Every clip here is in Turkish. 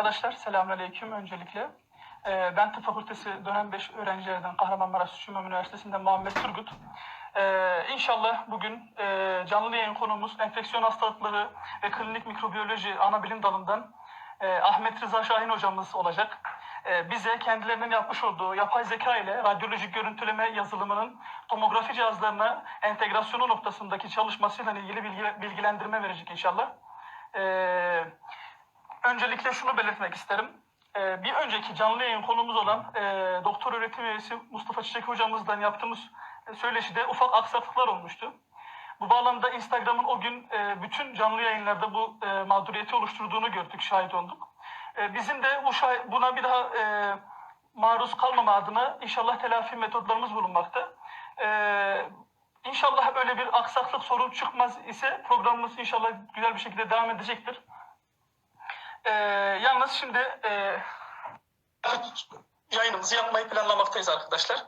Arkadaşlar selamünaleyküm öncelikle. Ee, ben Tıp Fakültesi dönem 5 öğrencilerden Kahramanmaraş Sümer Üniversitesi'nden Muhammed Turgut. Ee, inşallah bugün e, canlı yayın konumuz enfeksiyon hastalıkları ve klinik mikrobiyoloji ana bilim dalından e, Ahmet Rıza Şahin hocamız olacak. E, bize kendilerinin yapmış olduğu yapay zeka ile radyolojik görüntüleme yazılımının tomografi cihazlarına entegrasyonu noktasındaki çalışmasıyla ilgili bilgi, bilgilendirme verecek inşallah. Ee, Öncelikle şunu belirtmek isterim. Ee, bir önceki canlı yayın konumuz olan e, doktor öğretim üyesi Mustafa Çiçek hocamızdan yaptığımız e, söyleşide ufak aksaklıklar olmuştu. Bu bağlamda Instagram'ın o gün e, bütün canlı yayınlarda bu e, mağduriyeti oluşturduğunu gördük, şahit olduk. E, bizim de bu şah- buna bir daha e, maruz kalmama adına inşallah telafi metodlarımız bulunmakta. E, inşallah öyle bir aksaklık sorun çıkmaz ise programımız inşallah güzel bir şekilde devam edecektir. Ee, yalnız şimdi e, yayınımızı yapmayı planlamaktayız arkadaşlar.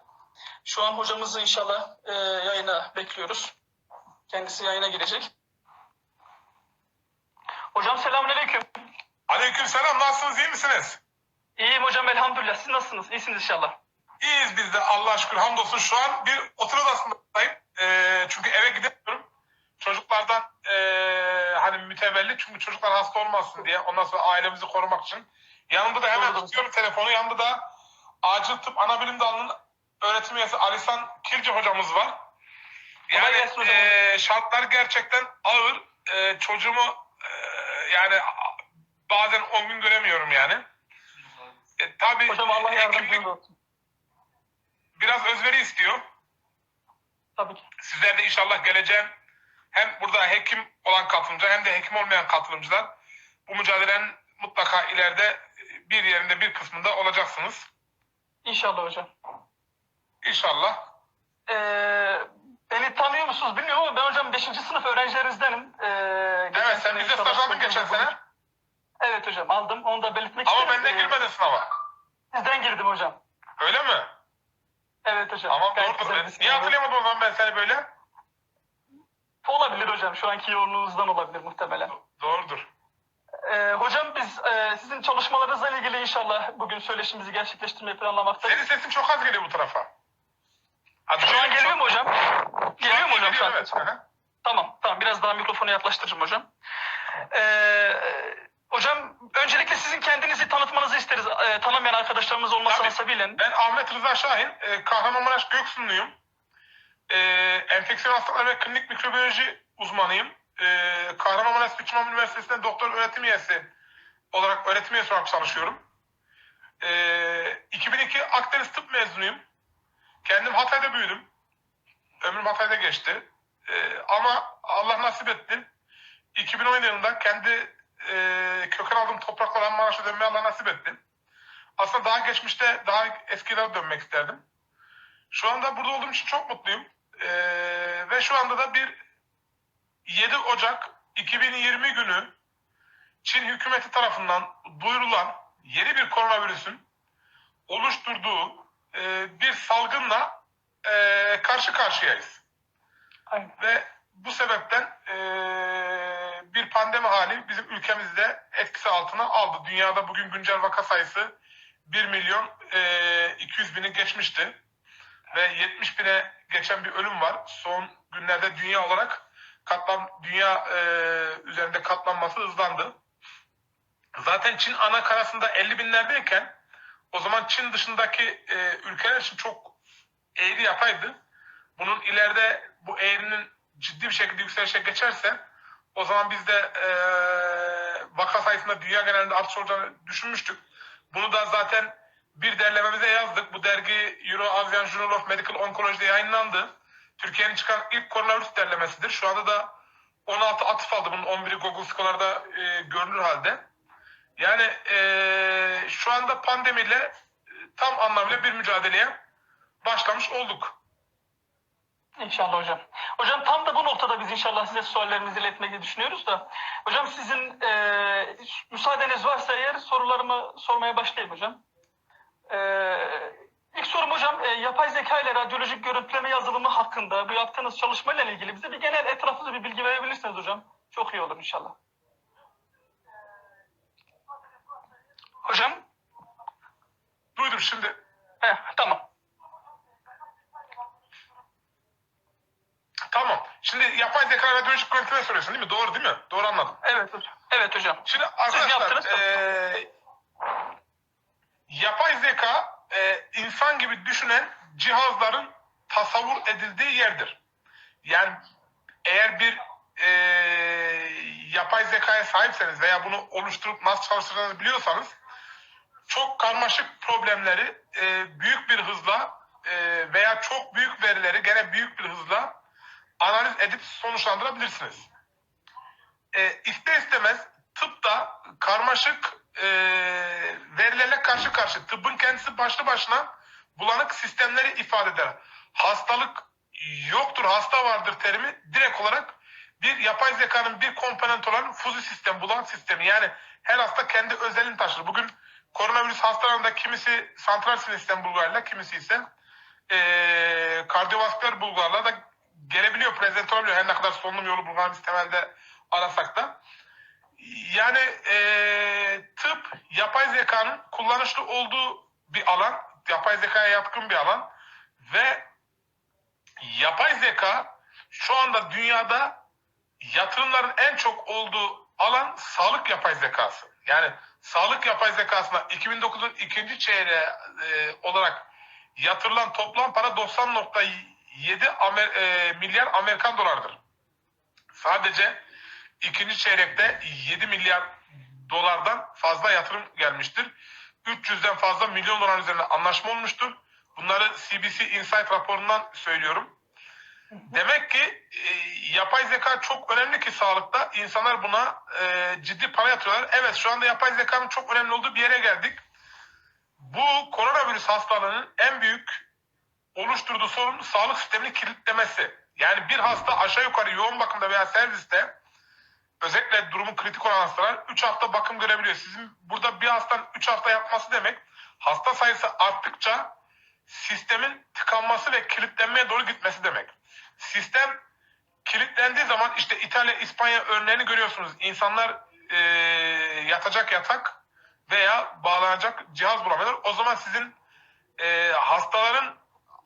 Şu an hocamızı inşallah e, yayına bekliyoruz. Kendisi yayına girecek. Hocam selamünaleyküm. Aleykümselam nasılsınız iyi misiniz? İyiyim hocam elhamdülillah. Siz nasılsınız? İyisiniz inşallah. İyiyiz biz de Allah'a şükür hamdolsun. Şu an bir otur odasındayım. Ee, çünkü eve gidemiyorum. Çocuklardan hani mütevellit çünkü çocuklar hasta olmasın diye ondan sonra ailemizi korumak için. Yanımda da hemen tutuyorum telefonu. Yanımda da acil tıp ana bilim dalının öğretim üyesi Alisan Kilci hocamız var. Yani hocam. ee, şartlar gerçekten ağır. Ee, çocuğumu ee, yani bazen 10 gün göremiyorum yani. E, tabii Hocam Allah hekimlik yardımcınız olsun. biraz özveri istiyor. Tabii ki. Sizler de inşallah geleceğin hem burada hekim olan katılımcılar hem de hekim olmayan katılımcılar bu mücadelenin mutlaka ileride bir yerinde bir kısmında olacaksınız. İnşallah hocam. İnşallah. Ee, beni tanıyor musunuz bilmiyorum ama ben hocam 5. sınıf öğrencilerinizdenim. Ee, Evet sen inşallah staj aldın geçen sene Evet hocam aldım. Onu da belirtmek ama isterim. benden Ee, girmedin sınava. Sizden girdim hocam. Öyle mi? Evet hocam. Tamam doğrudur. Niye hatırlayamadım o zaman ben seni böyle? Olabilir hocam. Şu anki yoğunluğunuzdan olabilir muhtemelen. Doğrudur. Ee, hocam biz e, sizin çalışmalarınızla ilgili inşallah bugün söyleşimizi gerçekleştirmeyi planlamaktayız. Senin sesin çok az geliyor bu tarafa. Hadi Şu an geliyor mu hocam? Geliyor mu hocam şu an? Evet. Tamam, tamam. Biraz daha mikrofonu yaklaştıracağım hocam. Ee, hocam, öncelikle sizin kendinizi tanıtmanızı isteriz. Ee, tanımayan arkadaşlarımız olması hasebiyle. Ben Ahmet Rıza Şahin, e, Kahramanmaraş Göksunluyum. E, enfeksiyon hastalıkları ve klinik mikrobiyoloji uzmanıyım. E, Kahramanmaraş Bütçüman Üniversitesi'nde doktor öğretim üyesi olarak öğretim üyesi olarak çalışıyorum. E, 2002 Akdeniz Tıp mezunuyum. Kendim Hatay'da büyüdüm. Ömrüm Hatay'da geçti. E, ama Allah nasip etti. 2010 yılında kendi e, köken aldığım topraklara Maraş'a dönmeyi Allah nasip etti. Aslında daha geçmişte daha eskilere dönmek isterdim. Şu anda burada olduğum için çok mutluyum. Ee, ve şu anda da bir 7 Ocak 2020 günü Çin hükümeti tarafından duyurulan yeni bir koronavirüsün oluşturduğu e, bir salgınla e, karşı karşıyayız. Aynen. Ve bu sebepten e, bir pandemi hali bizim ülkemizde etkisi altına aldı. Dünyada bugün güncel vaka sayısı 1 milyon e, 200 bini geçmişti. Ve 70 bine geçen bir ölüm var. Son günlerde dünya olarak katlan dünya e, üzerinde katlanması hızlandı. Zaten Çin ana karasında 50 binlerdeyken o zaman Çin dışındaki e, ülkeler için çok eğri yapaydı. Bunun ileride bu eğrinin ciddi bir şekilde yükselişe geçerse o zaman biz de e, vaka sayısında dünya genelinde artış olacağını düşünmüştük. Bunu da zaten bir derlememize yazdık. Bu dergi Euro Asian Journal of Medical Oncology'de yayınlandı. Türkiye'nin çıkan ilk koronavirüs derlemesidir. Şu anda da 16 atıf aldı. Bunun 11'i Google Scholar'da e, görülür halde. Yani e, şu anda pandemiyle e, tam anlamıyla bir mücadeleye başlamış olduk. İnşallah hocam. Hocam tam da bu noktada biz inşallah size sorularımızı iletmeyi düşünüyoruz da. Hocam sizin e, müsaadeniz varsa eğer sorularımı sormaya başlayayım hocam. E, ilk sorum hocam e, yapay zeka ile radyolojik görüntüleme yazılımı hakkında bu yaptığınız çalışmayla ilgili bize bir genel etraflı bir bilgi verebilirsiniz hocam. Çok iyi olur inşallah. Hocam? Duydum şimdi. He, tamam. Tamam. Şimdi yapay zeka dönüşüm yönetimi soruyorsun değil mi? Doğru değil mi? Doğru anladım. Evet hocam. Evet hocam. Şimdi yaptınız arkadaşlar mı? eee, yapay zeka eee, insan gibi düşünen cihazların tasavvur edildiği yerdir. Yani eğer bir eee, yapay zekaya sahipseniz veya bunu oluşturup nasıl çalıştıracağınızı biliyorsanız çok karmaşık problemleri eee, büyük bir hızla eee, veya çok büyük verileri gene büyük bir hızla analiz edip sonuçlandırabilirsiniz e, ister istemez tıpta karmaşık e, verilerle karşı karşı tıbbın kendisi başlı başına bulanık sistemleri ifade eder. Hastalık yoktur, hasta vardır terimi direkt olarak bir yapay zekanın bir komponent olan fuzi sistem, bulanık sistemi. Yani her hasta kendi özelliğini taşır. Bugün koronavirüs hastalarında kimisi santral sinir sistem bulgularıyla, kimisi ise e, kardiyovasküler bulgularla da gelebiliyor, prezent olabiliyor. Her ne kadar solunum yolu bulgularını biz temelde arasak da. Yani eee, tıp yapay zekanın kullanışlı olduğu bir alan, yapay zekaya yatkın bir alan ve yapay zeka şu anda dünyada yatırımların en çok olduğu alan sağlık yapay zekası. Yani sağlık yapay zekasına 2009'un ikinci çeyreği eee, olarak yatırılan toplam para 90.7 Amer- eee, milyar Amerikan dolardır. Sadece ikinci çeyrekte 7 milyar dolardan fazla yatırım gelmiştir. 300'den fazla milyon dolar üzerine anlaşma olmuştur. Bunları CBC Insight raporundan söylüyorum. Demek ki e, yapay zeka çok önemli ki sağlıkta. İnsanlar buna e, ciddi para yatırıyorlar. Evet şu anda yapay zekanın çok önemli olduğu bir yere geldik. Bu koronavirüs hastalığının en büyük oluşturduğu sorun sağlık sistemini kilitlemesi. Yani bir hasta aşağı yukarı yoğun bakımda veya serviste özellikle durumu kritik olan hastalar 3 hafta bakım görebiliyor. Sizin burada bir hastanın 3 hafta yapması demek hasta sayısı arttıkça sistemin tıkanması ve kilitlenmeye doğru gitmesi demek. Sistem kilitlendiği zaman işte İtalya, İspanya örneğini görüyorsunuz. İnsanlar eee, yatacak yatak veya bağlanacak cihaz bulamıyorlar. O zaman sizin eee, hastaların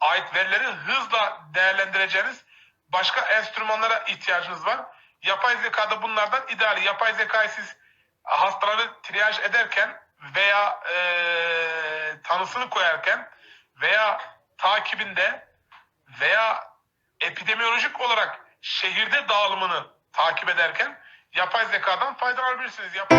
ait verileri hızla değerlendireceğiniz başka enstrümanlara ihtiyacınız var. Yapay zekada bunlardan ideali. Yapay zekayı siz hastaları triyaj ederken veya eee, tanısını koyarken veya takibinde veya epidemiolojik olarak şehirde dağılımını takip ederken yapay zekadan faydalanabilirsiniz. Yapay...